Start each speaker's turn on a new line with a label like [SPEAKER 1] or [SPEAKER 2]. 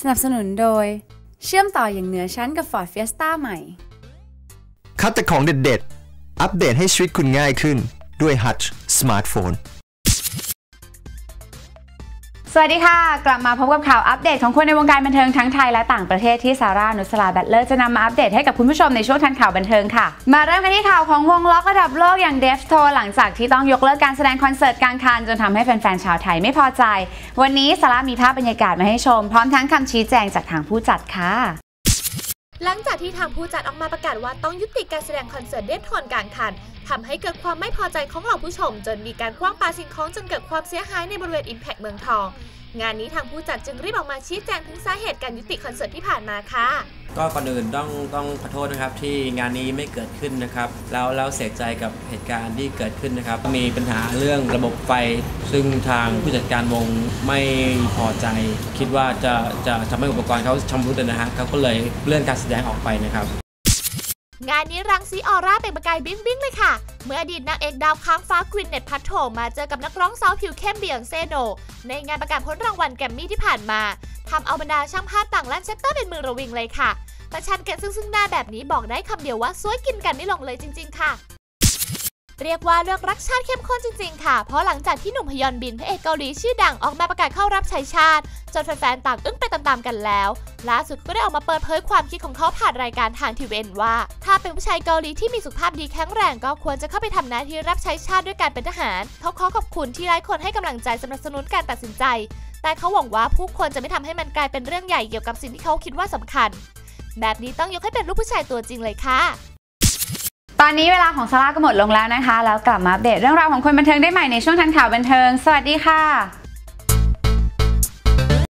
[SPEAKER 1] สนับสนุนโดย เชื่อมต่ออย่างเหนือชั้นกับ Ford Fiesta ใหม่
[SPEAKER 2] คัดแต่ของเด็ดๆ อัปเดตให้ชีวิตคุณง่ายขึ้นด้วย Hutch Smartphone
[SPEAKER 1] สวัสดีค่ะ กลับมาพบกับข่าวอัปเดตของคนในวงการบันเทิงทั้งไทยและต่างประเทศที่ซาร่านุสลาแบตเลอร์จะนำมาอัปเดตให้กับคุณผู้ชมในช่วงทันข่าวบันเทิงค่ะ มาเริ่มกันที่ข่าวของวงล็อกระดับโลกอย่างเดฟโทหลังจากที่ต้องยกเลิกการแสดงคอนเสิร์ตกลางคันจนทำให้แฟนๆชาวไทยไม่พอใจ วันนี้ซาร่ามีภาพบรรยากาศมาให้ชม พร้อมทั้งคำชี้แจงจากทางผู้จัดค่ะ
[SPEAKER 3] หลังจากที่ทางผู้จัดออกมาประกาศว่าต้องยุติการแสดงคอนเสิร์ตเดททอนกลางคันทำให้เกิดความไม่พอใจของเหล่าผู้ชม จนมีการคว้างปาสิ่งของจนเกิดความเสียหายในบริเวณอิมแพกเมืองทอง งานนี้ทางผู้จัดจึงรีบออกมาชี้แจงถึงสาเหตุการยุติคอนเสิร์ตที่ผ่านมาค่ะ
[SPEAKER 4] ก็ก่อนอื่นต้องต้องขอโทษนะครับที่งานนี้ไม่เกิดขึ้นนะครับ แล้วแล้วเสียใจกับเหตุการณ์ที่เกิดขึ้นนะครับ มีปัญหาเรื่องระบบไฟ ซึ่งทางผู้จัดการวงไม่พอใจ คิดว่าจะจะทำให้อุปกรณ์เขาชำรุดนะฮะเขาก็เลยเลื่อนการแสดงออกไปนะครับ
[SPEAKER 3] งานนี้รังสีออร่าเป็นประกายบิ้งบิ้งเลยค่ะ เมื่ออดีตนางเอกดาวค้างฟ้ากวินเน็ตพัทโถมาเจอกับนักร้องสาวผิวเข้มเบียงเซโน ในงานประกาศผลรางวัลแกรมมี่ที่ผ่านมาทำเอาบรรดาช่างภาพต่างลั่นเซตเตอร์เป็นมือระวิงเลยค่ะประชันกันซึ่งซึ่งหน้าแบบนี้บอกได้คำเดียวว่าสวยกินกันไม่ลงเลยจริง ๆ ค่ะ เรียกว่าเลือกรักชาติเข้มข้นจริงๆ ค่ะ เพราะหลังจากที่หนุ่มฮยอนบินพระเอกเกาหลีชื่อดังออกมาประกาศเข้ารับใช้ชาติ จนแฟนๆ ต่างอึ้งไปตามๆ กันแล้ว ล่าสุดก็ได้ออกมาเปิดเผยความคิดของเขาผ่านรายการทางทีวีว่า ถ้าเป็นผู้ชายเกาหลีที่มีสุขภาพดีแข็งแรงก็ควรจะเข้าไปทำหน้าที่รับใช้ชาติด้วยการเป็นทหาร เขาขอขอบคุณที่หลายคนให้กำลังใจสนับสนุนการตัดสินใจ แต่เขาหวังว่าผู้คนจะไม่ทำให้มันกลายเป็นเรื่องใหญ่เกี่ยวกับสิ่งที่เขาคิดว่าสำคัญ แบบนี้ต้องยกให้เป็นลูกผู้ชายตัวจริงเลยค่ะ
[SPEAKER 1] อนนี้เวลาของซาร่าก็หมดลงแล้วนะคะ แล้วกลับมาอัปเดตเรื่องราวของคนบันเทิงได้ใหม่ในช่วงทันข่าวบันเทิง สวัสดีค่ะ